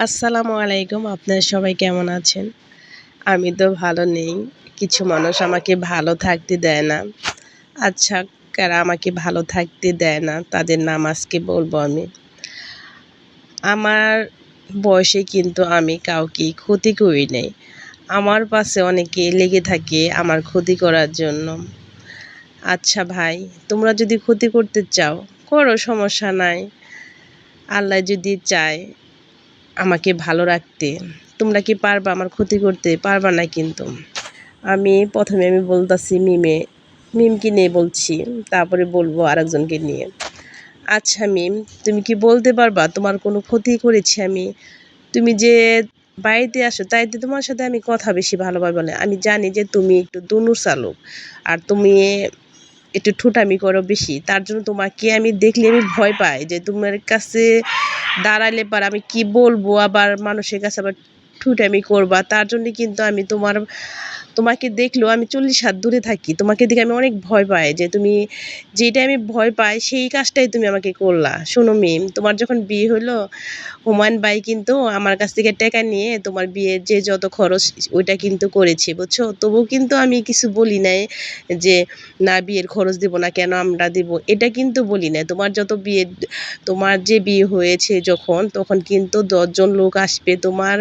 আসসালামু আলাইকুম, আপনারা সবাই কেমন আছেন? আমি তো ভালো নেই, কিছু মানুষ আমাকে ভালো থাকতে দেয় না। আচ্ছা কারা আমাকে ভালো থাকতে দেয় না, তাদের নাম আজকে বলব আমি। আমার বয়সে কিন্তু আমি কাউকে ক্ষতি করি নাই। আমার পাশে অনেকে লেগে থাকে আমার ক্ষতি করার জন্য। আচ্ছা ভাই, তোমরা যদি ক্ষতি করতে চাও, করো, সমস্যা নাই। আল্লাহ যদি চায় আমাকে ভালো রাখতে। তোমরা কি পারবা আমার ক্ষতি করতে? পারবা না কিন্তু। আমি প্রথমে আমি বলতাছি মিমে, মিমকে নিয়ে বলছি, তারপরে বলব আরেকজনকে নিয়ে। আচ্ছা মিম, তুমি কি বলতে পারবা? তোমার কোনো ক্ষতি করেছি আমি। তুমি যে বাড়িতে আসো, তাইতে তোমার সাথে আমি কথা বেশি ভালোভাবে বলে। আমি জানি যে তুমি একটু দুনুর চালক। আর তুমি একটু ঠোঁটামি করো বেশি। তার জন্য তোমাকে আমি দেখলে আমি ভয় পাই যে তোমার কাছে দাঁড়ালে পার আমি কি বলব? আবার মানুষের কাছে আবার ঠুটামি করবা। তার জন্য কিন্তু আমি তোমার তোমাকে দেখলেও আমি চল্লিশ হাত দূরে থাকি। তোমাকে দেখে আমি অনেক ভয় পাই যে তুমি যেটা আমি ভয় পাই, সেই কাজটাই তুমি আমাকে করলা। শোনো মিম তোমার যখন বিয়ে হলো হুমায়ুন বাই কিন্তু আমার কাছ থেকে টাকা নিয়ে তোমার বিয়ের যে যত খরচ, ওইটা কিন্তু করেছে, বুঝছ? তবুও কিন্তু আমি কিছু বলি নাই যে, না, বিয়ের খরচ দিব না, কেন আমরা দিব? এটা কিন্তু বলি না তোমার যত বিয়ে, তোমার যে বিয়ে হয়েছে যখন, তখন কিন্তু দশজন লোক আসবে। তোমার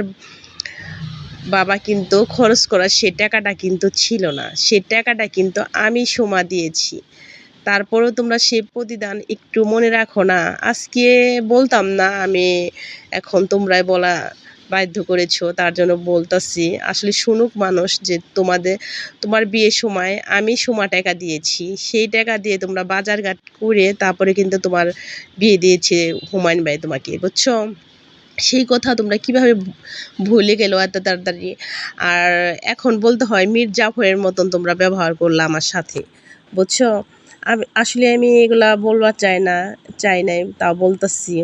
বাবা কিন্তু খরচ করার সে টাকাটা কিন্তু ছিল না। সে টাকাটা কিন্তু আমি সমা দিয়েছি। তারপরেও তোমরা সে প্রতিদান একটু মনে রাখো না। আজকে বলতাম না আমি, এখন তোমরাই বলা বাধ্য করেছ, তার জন্য বলতাছি। আসলে শুনুক মানুষ যে তোমাদের, তোমার বিয়ের সময় আমি সোমা টাকা দিয়েছি। সেই টাকা দিয়ে তোমরা বাজারঘাট করে তারপরে কিন্তু তোমার বিয়ে দিয়েছে হুমায়ুন ভাই তোমাকে, বুঝছ? সেই কথা তোমরা কীভাবে ভুলে গেলো এত তাড়াতাড়ি? আর এখন বলতে হয় মীর জাফরের মতন তোমরা ব্যবহার করলে আমার সাথে, বুঝছ? আসলে আমি এগুলা বলবার চাই না, চাই নাই, তাও বলতেছি।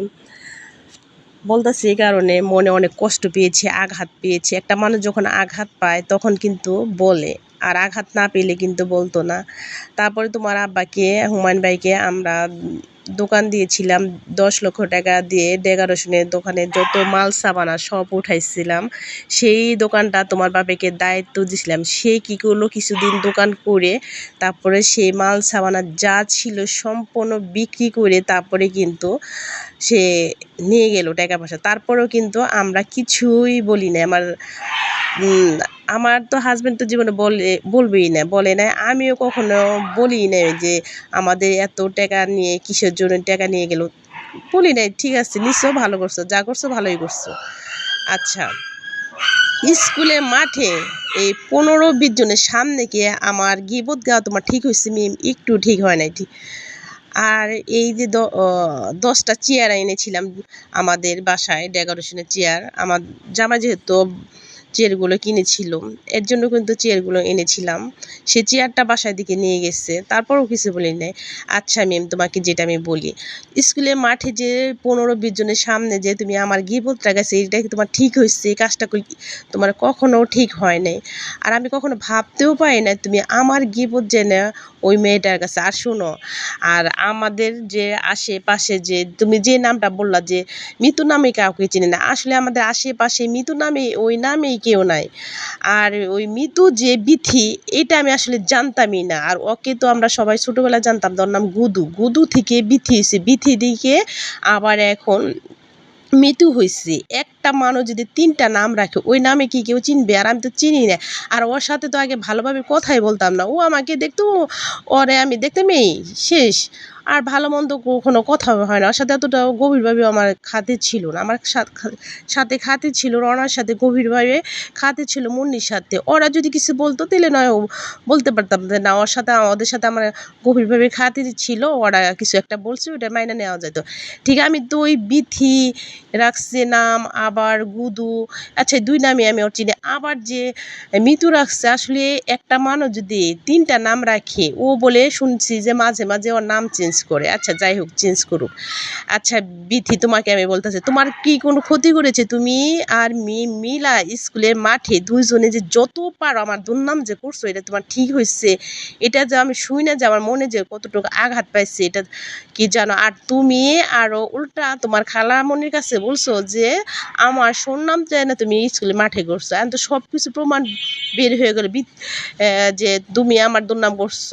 বলতেছি এই কারণে মনে অনেক কষ্ট পেয়েছে, আঘাত পেয়েছে। একটা মানুষ যখন আঘাত পায়, তখন কিন্তু বলে, আর আঘাত না পেলে কিন্তু বলতো না। তারপরে তোমার আব্বাকে, হুমায়ুন ভাইকে আমরা দোকান দিয়েছিলাম, দশ লক্ষ টাকা দিয়ে ডেকারেশনের দোকানে যত মাল, সাবানা সব উঠাইছিলাম, সেই দোকানটা তোমার বাবাকে দায়িত্ব দিয়েছিলাম সে কী করল? কিছুদিন দোকান করে তারপরে সেই মাল, সাবানা যা ছিল সম্পূর্ণ বিক্রি করে তারপরে কিন্তু সে নিয়ে গেল টাকা পয়সা। তারপরেও কিন্তু আমরা কিছুই বলি না আমার আমার তো হাজব্যান্ড তো জীবনে বলে, বলবেই না, বলে না আমিও কখনো বলি না যে আমাদের এত টাকা নিয়ে কিসের জন্য টাকা নিয়ে গেল। বলি নাই, ঠিক আছে, নিশ্চয় ভালো করছ, যা করছ ভালোই করছ। আচ্ছা স্কুলে মাঠে এই পনেরো বিশ জনের সামনে গিয়ে আমার গিবোধ গাওয়া তোমার ঠিক হয়েছে মিম একটু ঠিক হয় নাই, ঠিক। আর এই যে দশটা চেয়ার এনেছিলাম, আমাদের বাসায় ডেকোরেশনের চেয়ার। আমার জামা যেহেতু চেয়ারগুলো কিনেছিল। এর জন্য কিন্তু চেয়ারগুলো এনেছিলাম। সে চেয়ারটা বাসায় দিকে নিয়ে গেছে। তারপরেও কিছু বলি নাই। আচ্ছা ম্যাম তোমাকে যেটা আমি বলি। স্কুলের মাঠে যে পনেরো বিশ জনের সামনে যে তুমি আমার গিবোধটা গেছে, এটা তোমার ঠিক হয়েছে? এই কাজটা তোমার কখনো ঠিক হয় নাই। আর আমি কখনো ভাবতেও পারি না তুমি আমার গিবোধ জেনে ওই মেয়েটার কাছে, আর শোনো, আর আমাদের যে আশেপাশে যে, তুমি যে নামটা বললা যে, মিতু নামে কাউকে চিনি না, আসলে আমাদের আশেপাশে মিতু নামে, ওই নামেই কেউ নাই। আর ওই মিতু যে বিথি, এটা আমি আসলে জানতামই না। আর ওকে তো আমরা সবাই ছোটোবেলায় জানতাম, তোর নাম গুদু। গুদু থেকে বিথি হয়েছে বিথি দিকে আবার এখন মৃত্যু হয়েছে একটা মানুষ যদি তিনটা নাম রাখে, ওই নামে কি কেউ চিনবে? আর আমি তো চিনি না। আর ওর সাথে তো আগে ভালোভাবে কথাই বলতাম না। ও আমাকে দেখতো ওরে আমি দেখতামই শেষ। আর ভালো মন্দ কখনো কথা হয় না। ওর সাথে এতটা গভীরভাবে আমার খাতে ছিল না। আমার সাথে খাতে ছিল, রনার সাথে গভীরভাবে খাতে ছিল, মুন্নির সাথে। ওরা যদি কিছু বলতো, তাহলে নয় বলতে পারতাম না, ওর সাথে, ওদের সাথে আমার গভীরভাবে খাতে ছিল, ওরা কিছু একটা বলছে ওটা মাইনে নেওয়া যেত। ঠিক, আমি তো ওই বিথি রাখছে নাম আবার গুদু আচ্ছা দুই নামে আমি ওর চিনি। আবার যে মিতু রাখছে, আসলে একটা মানুষ যদি তিনটা নাম রাখে, ও বলে শুনছি যে মাঝে মাঝে ওর নাম চেঞ্জ করে। আচ্ছা যাই হোক চেঞ্জ করুক। আচ্ছা বিথি, তোমাকে আমি বলতেছি, তোমার কি কোনো ক্ষতি করেছে? তুমি আর মি, মিলা স্কুলের মাঠে দুইজনে যে যত পারো আমার দুর্নাম যে করছ, এটা তোমার ঠিক হয়েছে। এটা যে আমি শুই না যে আমার মনে যে কতটুকু আঘাত পাইছে, এটা কি জানো? আর তুমি আরও উল্টা তোমার খালামনির কাছে বলছো যে আমার শুনলাম যে না তুমি স্কুলে মাঠে করছ এখন তো সব কিছু প্রমাণ বের হয়ে গেলো। যে তুমি আমার দুর্নাম করছ।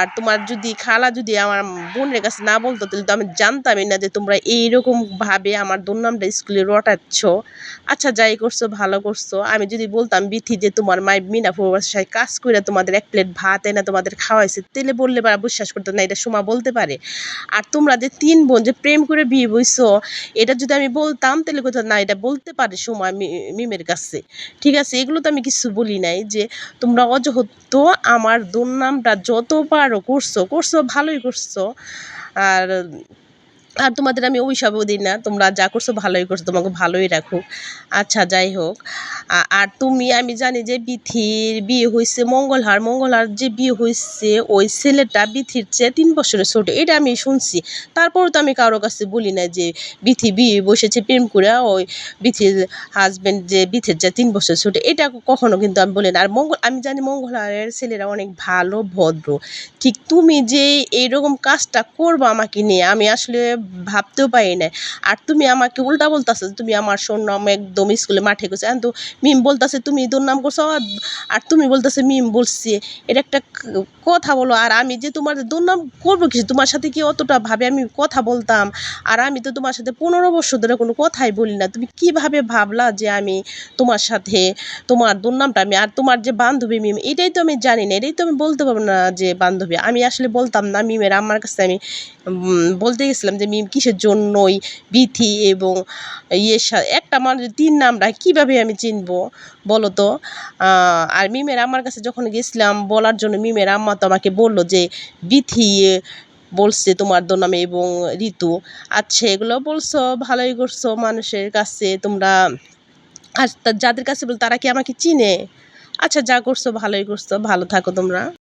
আর তোমার যদি খালা যদি আমার বোনের কাছে না বলতো, তাহলে তো আমি জানতামই না যে তোমরা এইরকম ভাবে আমার দুর্নামটা স্কুলে রটাচ্ছ। আচ্ছা যাই করছ, ভালো করছ। আমি যদি বলতাম বিথি যে তোমার মাই মিনা বাসায় কাজ করে তোমাদের এক প্লেট ভাত এনে তোমাদের খাওয়াইছে তেলে বললে বা বিশ্বাস করতো না, এটা সোমা বলতে পারে। আর তোমরা যে তিন বোন যে প্রেম করে বিয়ে বইছো, এটা যদি আমি বলতাম, তাহলে কোথাও না, এটা বলতে পারে সোমা মিমের কাছে। ঠিক আছে, এগুলো তো আমি কিছু বলি নাই যে তোমরা অযহত্য আমার দুর্নামটা যত পারো, করছ করছ, ভালোই করছ। আর আর তোমাদের আমি অভিশাপও দিই না, তোমরা যা করছ ভালোই করছ, তোমাকে ভালোই রাখুক। আচ্ছা যাই হোক। আর তুমি, আমি জানি যে বিথির বিয়ে হয়েছে মঙ্গলহার মঙ্গলহার যে বিয়ে হয়েছে ওই ছেলেটা বিথির চেয়ে তিন বছরের ছোট, এটা আমি শুনছি। তারপরও তো আমি কারও কাছে বলি না যে বিথি বিয়ে বসেছে, প্রেম করে ওই বিথির হাজবেন্ড যে বিথির যে তিন বছর ছোট, এটা কখনো কিন্তু আমি বলি না আর মঙ্গল, আমি জানি মঙ্গলহারের ছেলেরা অনেক ভালো, ভদ্র। ঠিক তুমি যে এইরকম কাজটা করব আমাকে নিয়ে, আমি আসলে ভাবতেও পারি না আর তুমি আমাকে উল্টা বলতেছো তুমি আমার সুনাম একদম স্কুলে মাঠে গেছে। তো মিম বলতেছে তুমি তোর নাম করছ আর- তুমি বলতেছে মিম বলছে। এটা একটা কথা বলো, আর আমি যে তোমার দুর্নাম করব কিছু তোমার সাথে কি অতটা ভাবে আমি কথা বলতাম? আর আমি তো তোমার সাথে পনেরো বছর ধরে কোনো কথাই বলি না। তুমি কীভাবে ভাবলা যে আমি তোমার সাথে তোমার দুর্নামটা আমি, আর তোমার যে বান্ধবী মিম, এটাই তো আমি জানি না। এটাই তো আমি বলতে পারব না যে বান্ধবী। আমি আসলে বলতাম না মিমের, আমার কাছে আমি বলতে গেছিলাম যে মিম কিসের জন্যই বিথি এবং ইয়ের সাথে একটা মানুষ তিন নামটা কীভাবে আমি চিনবো বলো তো? আর মিমের আমার কাছে যখন গেছিলাম, বলার জন্য মিমের আম্মা তো আমাকে বলল যে বিথি বলছে তোমার নামে এবং ঋতু। আচ্ছা এগুলো বলছো, ভালোই করছ মানুষের কাছে। তোমরা আর যাদের কাছে বল, তারা কি আমাকে চিনে? আচ্ছা যা করছ, ভালোই করছ, ভালো থাকো তোমরা।